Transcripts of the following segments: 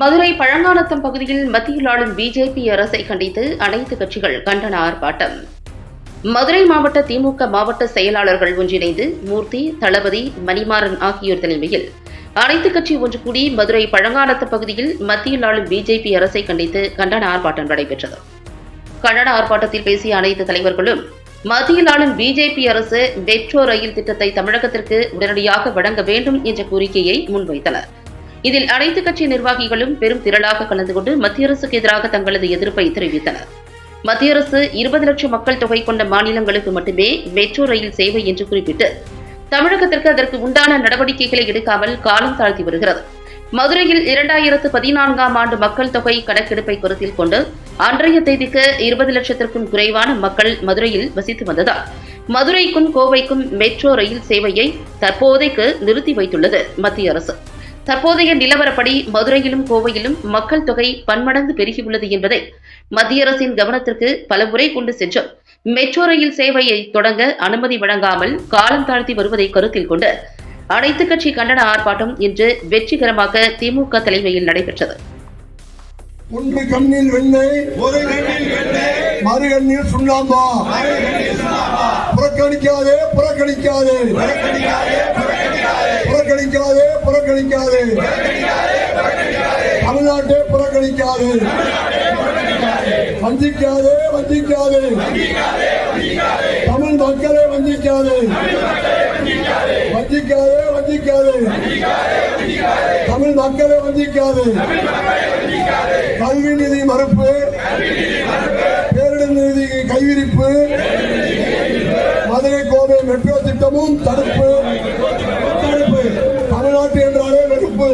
மதுரை பழங்கானத்தம் பகுதியில் மத்தியில் ஆளும் பிஜேபி அரசை கண்டித்து அனைத்து கட்சிகள் கண்டன ஆர்ப்பாட்டம். மதுரை மாவட்ட திமுக மாவட்ட செயலாளர்கள் ஒன்றிணைந்து மூர்த்தி தளபதி மணிமாறன் ஆகியோர் தலைமையில் அனைத்து கட்சி ஒன்று கூடி மதுரை பழங்கானத்தம் பகுதியில் மத்தியில் ஆளும் பிஜேபி அரசை கண்டித்து கண்டன ஆர்ப்பாட்டம் நடைபெற்றது. கண்டன ஆர்ப்பாட்டத்தில் பேசிய அனைத்து தலைவர்களும் மத்தியில் ஆளும் பிஜேபி அரசு மெட்ரோ ரயில் திட்டத்தை தமிழகத்திற்கு உடனடியாக வழங்க வேண்டும் என்ற கோரிக்கையை முன்வைத்தனர். இதில் அனைத்து கட்சி நிர்வாகிகளும் பெரும் திரளாக கலந்து கொண்டு மத்திய அரசுக்கு எதிராக தங்களது எதிர்ப்பை தெரிவித்தனர். மத்திய அரசு இருபது லட்சம் மக்கள் தொகை கொண்ட மாநிலங்களுக்கு மட்டுமே மெட்ரோ ரயில் சேவை என்று குறிப்பிட்டு தமிழகத்திற்கு அதற்கு உண்டான நடவடிக்கைகளை எடுக்காமல் காலம் தாழ்த்தி வருகிறது. மதுரையில் இரண்டாயிரத்து பதினான்காம் ஆண்டு மக்கள் தொகை கணக்கெடுப்பை கருத்தில் கொண்டு அன்றைய தேதிக்கு இருபது லட்சத்திற்கும் குறைவான மக்கள் மதுரையில் வசித்து வந்ததால் மதுரைக்கும் கோவைக்கும் மெட்ரோ ரயில் சேவையை தற்போதைக்கு நிறுத்தி வைத்துள்ளது மத்திய அரசு. தற்போதைய நிலவரப்படி மதுரையிலும் கோவையிலும் மக்கள் தொகை பன்மடங்கு பெருகியுள்ளது என்பதை மத்திய அரசின் கவனத்திற்கு பலமுறை கொண்டு சென்றும். மெட்ரோ ரயில் சேவையை தொடங்க அனுமதி வழங்காமல் காலம் தாழ்த்தி வருவதை கருத்தில் கொண்டு அனைத்து கட்சி கண்டன ஆர்ப்பாட்டம் இன்று வெற்றிகரமாக திமுக தலைமையில் நடைபெற்றது. ஒன்று கண்ணில் வெண்ணெய் ஒரு கண்ணில் மறு கண்ணில் சுண்ணாம்பா. புறக்கணிக்காதே புறக்கணிக்காதே புறக்கணிக்காதே. புறக்கணிக்காதே தமிழ்நாட்டை புறக்கணிக்காதே. வஞ்சிக்காதே வஞ்சிக்காதே. தமிழ் மக்களை வஞ்சிக்காதே. வஞ்சிக்காதே வஞ்சிக்காதே. தமிழ் மக்களை வஞ்சிக்காதே. கல்வி நிதி மறுப்பு. பேரிடர் நிதி கைவிரிப்பு. மதுரை கோவை மெட்ரோ திட்டமும் தடுப்பு தமிழ்நாட்டு என்றாலே வெறுப்பு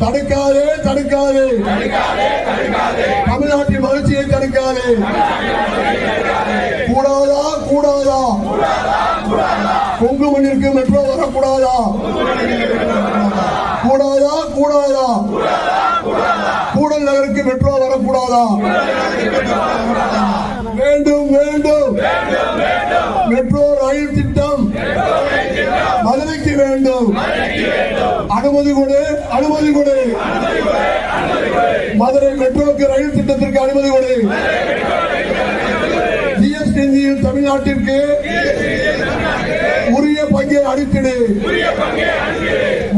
தடுக்காதே தடுக்காதே தமிழ்நாட்டின் வளர்ச்சியை தடுக்காதே கூடாதா கூடாதா? கொங்கு மண்ணிற்கு மெட்ரோ வரக்கூடாதா? கூடாதா கூடாதா? கூடல் நகருக்கு மெட்ரோ வரக்கூடாதா? வேண்டும் வேண்டும். மெட்ரோ ரயில் அனுமதி கொடு அனுமதி கொடு. மதுரை மெட்ரோக்கு ரயில் திட்டத்திற்கு அனுமதி கொடு. ஜிஎஸ்டி தமிழ்நாட்டிற்கு உரிய பங்கை அளித்திடு.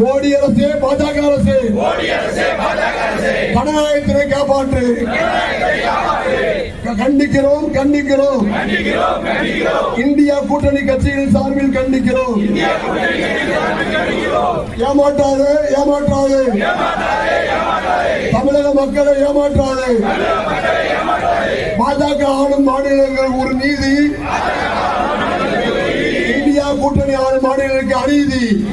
மோடி அரசு பாஜக அரசு. ஜனநாயகத்தினை காப்பாற்று. கண்டிக்கிறோம் கண்டிக்கிறோம். இந்தியா கூட்டணி கட்சிகளின் சார்பில் கண்டிக்கிறோம். ஏமாற்றாது ஏமாற்றாது. தமிழக மக்களை ஏமாற்றாது. பாஜக ஆளும் மாநிலங்கள் ஒரு நீதி. இந்தியா கூட்டணி ஆளும் மாநிலங்களுக்கு அநீதி.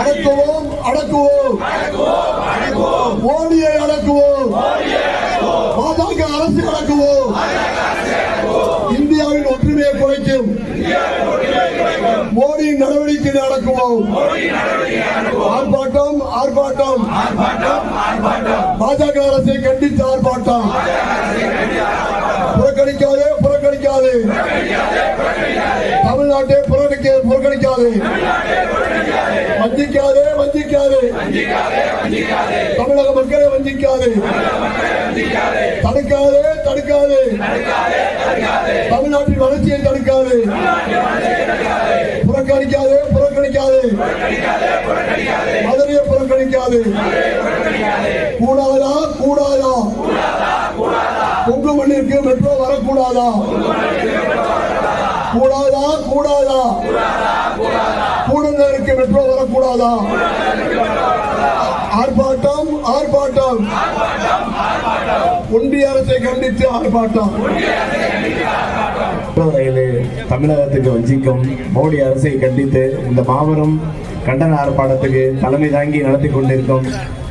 அடக்குவோம் அடக்குவோம். மோடியை அடக்குவோம். பாஜக அரசு நடக்குவோம். இந்தியாவின் ஒற்றுமையை குறைக்கும். மோடியின் நடவடிக்கை அடக்குவோம் ஆர்ப்பாட்டம் ஆர்ப்பாட்டம். பாஜக அரசை கண்டித்து ஆர்ப்பாட்டம். புறக்கணிக்காதே புறக்கணிக்காதே. தமிழ்நாட்டை புறக்கணிக்க புறக்கணிக்காதே. வஞ்சிக்காதே வஞ்சிக்காதே. தமிழக மக்களை வஞ்சிக்காதே. தடுக்காதே தடுக்காதே. தமிழ்நாட்டின் வளர்ச்சியை தடுக்காதே. புறக்கணிக்காதே புறக்கணிக்காதே. மதுரையை புறக்கணிக்காதே. கூடாதா கூடாதா? கொங்கு மண்ணிற்கு மெட்ரோ வரக்கூடாதா? கூடாதா? கூடாதா? கூடநகருக்கு மெட்ரோ வரக்கூடாதா? ஆர்ப்பாட்டம் ஆர்ப்பாட்டம். ஒன்றிய அரசை கண்டித்து ஆர்ப்பாட்டம். தமிழகத்துக்கு வஞ்சிக்கும் மோடி அரசை கண்டித்து இந்த மாபெரும் கண்டன ஆர்ப்பாட்டத்துக்கு தலைமை தாங்கி நடத்தி கொண்டிருக்கும்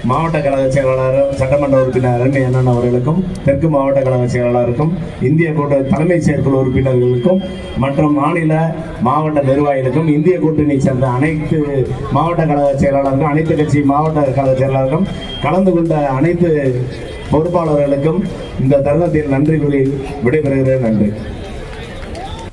மாவட்ட கழக செயலாளரும் சட்டமன்ற உறுப்பினர் என்னென்ன அவர்களுக்கும் தெற்கு மாவட்ட கழக செயலாளருக்கும் இந்திய கூட்ட தலைமை செயற்குழு உறுப்பினர்களுக்கும் மற்றும் மாநில மாவட்ட நிர்வாகிகளுக்கும் இந்திய கூட்டணி சேர்ந்த அனைத்து மாவட்ட கழக செயலாளருக்கும் அனைத்து கட்சி மாவட்ட கழக செயலாளருக்கும் கலந்து கொண்ட அனைத்து பொறுப்பாளர்களுக்கும் இந்த தருணத்தில் நன்றி கூறி விடைபெறுகிறேன். நன்றி.